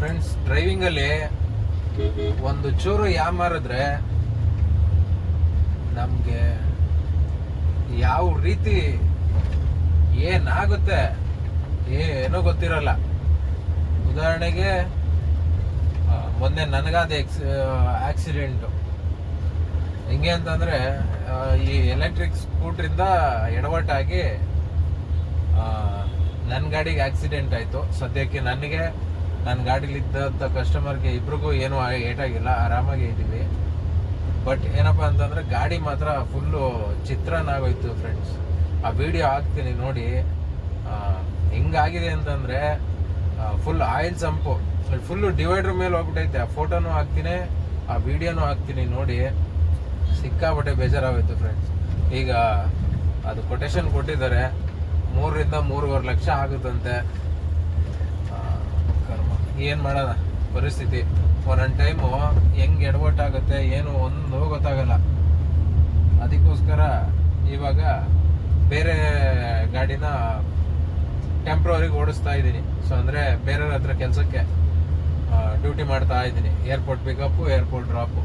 Friends driving ಅಲ್ಲಿ ಒಂದು ಚೂರು ಯಾಮಾರಿದ್ರೆ ನಮಗೆ ಯಾವ ರೀತಿ ಏನಾಗುತ್ತೆ ಏನೋ ಗೊತ್ತಿರಲ್ಲ. ಉದಾಹರಣೆಗೆ ಮೊನ್ನೆ ನನಗಾದ ಎಕ್ಸ್ ಆಕ್ಸಿಡೆಂಟು ಹೆಂಗೆ ಅಂತಂದರೆ ಈ ಎಲೆಕ್ಟ್ರಿಕ್ ಸ್ಕೂಟ್ರಿಂದ ಎಡವಟ್ಟಾಗಿ ನನ್ನ ಗಾಡಿಗೆ ಆಕ್ಸಿಡೆಂಟ್ ಆಯಿತು. ಸದ್ಯಕ್ಕೆ ನನಗೆ ನನ್ನ ಗಾಡಿಲಿದ್ದಂಥ ಕಸ್ಟಮರ್ಗೆ ಇಬ್ರಿಗೂ ಏನೂ ಏಟಾಗಿಲ್ಲ, ಆರಾಮಾಗಿ ಇದ್ದೀವಿ. ಬಟ್ ಏನಪ್ಪ ಅಂತಂದರೆ ಗಾಡಿ ಮಾತ್ರ ಫುಲ್ಲು ಚಿತ್ರನಾಗೋಯ್ತು ಫ್ರೆಂಡ್ಸ್ ಆ ವಿಡಿಯೋ ಹಾಕ್ತೀನಿ ನೋಡಿ. ಹೆಂಗಾಗಿದೆ ಅಂತಂದ್ರೆ ಫುಲ್ ಆಯಿಲ್ ಸಂಪು. ಫುಲ್ಲು ಡಿವೈಡ್ರ್ ಮೇಲೆ ಹೋಗ್ಬಿಟ್ಟೈತೆ ಆ ಫೋಟೋನು ಹಾಕ್ತೀನಿ, ಆ ವಿಡಿಯೋನು ಹಾಕ್ತೀನಿ ನೋಡಿ. ಸಿಕ್ಕಾಪಟ್ಟೆ ಬೇಜಾರಾಗೋಯ್ತು ಫ್ರೆಂಡ್ಸ್ ಈಗ ಅದು ಕೊಟೇಶನ್ ಕೊಟ್ಟಿದ್ದಾರೆ. ಮೂರರಿಂದ ಮೂರುವರೆ ಲಕ್ಷ ಆಗುತ್ತಂತೆ. ಏನ್ ಮಾಡೋಣ ಪರಿಸ್ಥಿತಿ. ಒಂದೊಂದು ಟೈಮು ಹೆಂಗ್ ಎಡವಟ್ಟಾಗುತ್ತೆ ಏನು ಒಂದು ಗೊತ್ತಾಗಲ್ಲ ಅದಕ್ಕೋಸ್ಕರ ಇವಾಗ ಬೇರೆ ಗಾಡಿನ ಟೆಂಪ್ರವರಿಗೆ ಓಡಿಸ್ತಾ ಇದ್ದೀನಿ. ಸೊ ಅಂದ್ರೆ ಬೇರೆಯವ್ರ ಹತ್ರ ಕೆಲಸಕ್ಕೆ ಡ್ಯೂಟಿ ಮಾಡ್ತಾ ಇದ್ದೀನಿ. ಏರ್ಪೋರ್ಟ್ ಪಿಕಪ್ಪು ಏರ್ಪೋರ್ಟ್ ಡ್ರಾಪು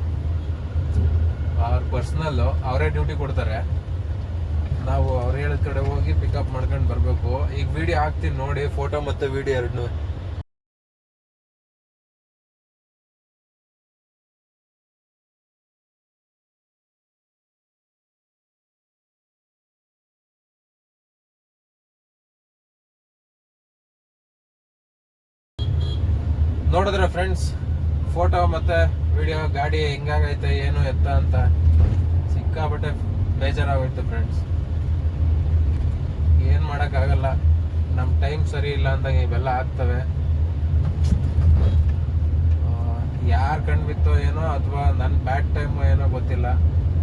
ಅವ್ರ ಪರ್ಸ್ನಲ್ಲು ಅವರೇ ಡ್ಯೂಟಿ ಕೊಡ್ತಾರೆ. ನಾವು ಅವ್ರು ಹೇಳಿದ ಕಡೆ ಹೋಗಿ ಪಿಕಪ್ ಮಾಡ್ಕೊಂಡು ಬರಬೇಕು. ಈಗ ವಿಡಿಯೋ ಹಾಕ್ತೀನಿ ನೋಡಿ ಫೋಟೋ ಮತ್ತು ವಿಡಿಯೋ ಎರಡನ್ನೂ ನೋಡಿದ್ರೆ ಫ್ರೆಂಡ್ಸ್ ಫೋಟೋ ಮತ್ತೆ ವಿಡಿಯೋ ಗಾಡಿ ಹೆಂಗಾಗೈತೆ, ಏನು ಎತ್ತ ಅಂತ ಸಿಕ್ಕಾಬಟ್ಟೆ ಬೇಜಾರಾಗೋಯ್ತು ಫ್ರೆಂಡ್ಸ್ ಏನು ಮಾಡೋಕ್ಕಾಗಲ್ಲ. ನಮ್ಮ ಟೈಮ್ ಸರಿ ಇಲ್ಲ ಅಂದಾಗ ಇವೆಲ್ಲ ಆಗ್ತವೆ. ಯಾರು ಕಣ್ ಬಿತ್ತೋ ಏನೋ ಅಥವಾ ನನ್ನ ಬ್ಯಾಡ್ ಟೈಮು ಏನೋ ಗೊತ್ತಿಲ್ಲ.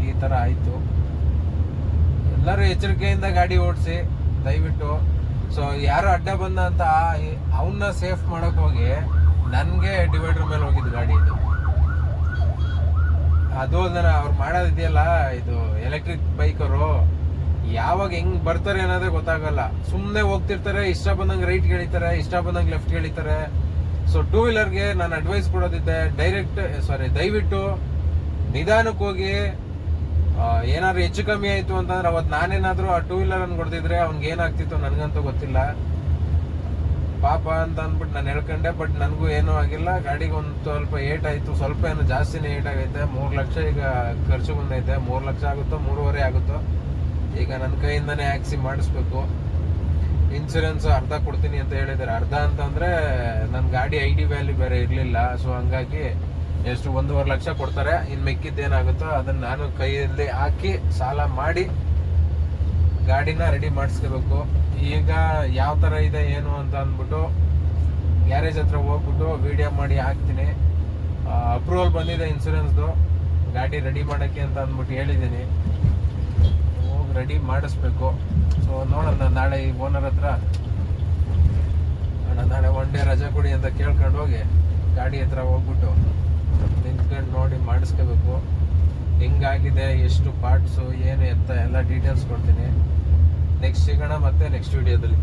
ಈ ಥರ ಆಯಿತು. ಎಲ್ಲರೂ ಎಚ್ಚರಿಕೆಯಿಂದ ಗಾಡಿ ಓಡಿಸಿ, ದಯವಿಟ್ಟು. ಸೊ ಯಾರು ಅಡ್ಡ ಬಂದ ಅಂತ ಅವನ್ನ ಸೇಫ್ ಮಾಡಕ್ ಹೋಗಿ ನನಗೆ ಡಿವೈಡರ್ ಮೇಲೆ ಹೋಗಿದ್ದು ಗಾಡಿ ಇದು. ಅದು ಅಲ್ದನ ಅವ್ರು ಮಾಡೋದಿದೆಯಲ್ಲ, ಇದು ಎಲೆಕ್ಟ್ರಿಕ್ ಬೈಕರು ಯಾವಾಗ ಹೆಂಗ್ ಬರ್ತಾರೆ ಅನ್ನೋದೇ ಗೊತ್ತಾಗಲ್ಲ. ಸುಮ್ಮನೆ ಹೋಗ್ತಿರ್ತಾರೆ, ಇಷ್ಟ ಬಂದಂಗೆ ರೈಟ್ ಗೆಳಿತಾರೆ ಇಷ್ಟ ಬಂದಂಗೆ ಲೆಫ್ಟ್ ಗೆಳಿತಾರೆ ಸೊ ಟೂ ವೀಲರ್ಗೆ ನಾನು ಅಡ್ವೈಸ್ ಕೊಡೋದಿದ್ದೆ ಡೈರೆಕ್ಟ್ ಸಾರಿ ದಯವಿಟ್ಟು ನಿಧಾನಕ್ಕೆ ಹೋಗಿ ಏನಾದ್ರು ಹೆಚ್ಚು ಕಮ್ಮಿ ಆಯ್ತು ಅಂತಂದ್ರೆ ಅವತ್ತು ನಾನೇನಾದರೂ ಆ ಟೂ ವೀಲರ್ ಅನ್ನು ಕೊಡ್ತಿದ್ರೆ ಅವ್ನಿಗೆ ಏನಾಗ್ತಿತ್ತು ನನಗಂತೂ ಗೊತ್ತಿಲ್ಲ. ಪಾಪ ಅಂತ ಅಂದ್ಬಿಟ್ಟು ನಾನು ಹೇಳ್ಕೊಂಡೆ ಬಟ್ ನನಗೂ ಏನೂ ಆಗಿಲ್ಲ. ಗಾಡಿಗೆ ಒಂದು ಸ್ವಲ್ಪ ಏಟ್ ಆಯಿತು. ಸ್ವಲ್ಪ ಏನು ಜಾಸ್ತಿನೇ ಏಟ್ ಆಗೈತೆ. ಮೂರು ಲಕ್ಷ ಈಗ ಖರ್ಚು ಬಂದೈತೆ. ಮೂರು ಲಕ್ಷ ಆಗುತ್ತೋ, ಮೂರುವರೆ ಆಗುತ್ತೋ, ಈಗ ನನ್ನ ಕೈಯಿಂದನೇ ಆ್ಯಕ್ಸಿ ಮಾಡಿಸ್ಬೇಕು. ಇನ್ಸೂರೆನ್ಸ್ ಅರ್ಧ ಕೊಡ್ತೀನಿ ಅಂತ ಹೇಳಿದ್ದಾರೆ ಅರ್ಧ ಅಂತಂದರೆ ನನ್ನ ಗಾಡಿ ಐ ಡಿ ವ್ಯಾಲ್ಯೂ ಬೇರೆ ಇರಲಿಲ್ಲ. ಸೊ ಹಂಗಾಗಿ ಎಷ್ಟು, ಒಂದೂವರೆ ಲಕ್ಷ ಕೊಡ್ತಾರೆ. ಇನ್ನು ಮಿಕ್ಕಿದ್ದೇನಾಗುತ್ತೋ ಅದನ್ನು ನಾನು ಕೈಯಲ್ಲಿ ಹಾಕಿ ಸಾಲ ಮಾಡಿ ಗಾಡಿನ ರೆಡಿ ಮಾಡಿಸ್ಕೋಬೇಕು. ಈಗ ಯಾವ ಥರ ಇದೆ, ಏನು ಅಂತ ಅಂದ್ಬಿಟ್ಟು ಗ್ಯಾರೇಜ್ ಹತ್ರ ಹೋಗ್ಬಿಟ್ಟು ವಿಡಿಯೋ ಮಾಡಿ ಹಾಕ್ತೀನಿ. ಅಪ್ರೂವಲ್ ಬಂದಿದೆ ಇನ್ಸೂರೆನ್ಸ್ದು ಗಾಡಿ ರೆಡಿ ಮಾಡೋಕ್ಕೆ ಅಂತ ಅಂದ್ಬಿಟ್ಟು ಹೇಳಿದ್ದೀನಿ. ಹೋಗಿ ರೆಡಿ ಮಾಡಿಸ್ಬೇಕು. ಸೊ ನೋಡೋಣ, ನಾಳೆ ಈ ಓನರ್ ಹತ್ರ. ಅಣ್ಣ, ನಾಳೆ ಒನ್ ಡೇ ರಜೆ ಕೊಡಿ ಅಂತ ಕೇಳ್ಕೊಂಡು ಹೋಗಿ ಗಾಡಿ ಹತ್ರ ಹೋಗ್ಬಿಟ್ಟು ನಿಂತ್ಕೊಂಡು ನೋಡಿ ಮಾಡಿಸ್ಕೋಬೇಕು. ಹೆಂಗಾಗಿದೆ ಎಷ್ಟು ಪಾರ್ಟ್ಸು ಏನು ಎತ್ತ ಎಲ್ಲ ಡೀಟೇಲ್ಸ್ ಕೊಡ್ತೀನಿ. ನೆಕ್ಸ್ಟ್ ಸಿಗೋಣ ಮತ್ತೆ ನೆಕ್ಸ್ಟ್ ವಿಡಿಯೋದಲ್ಲಿ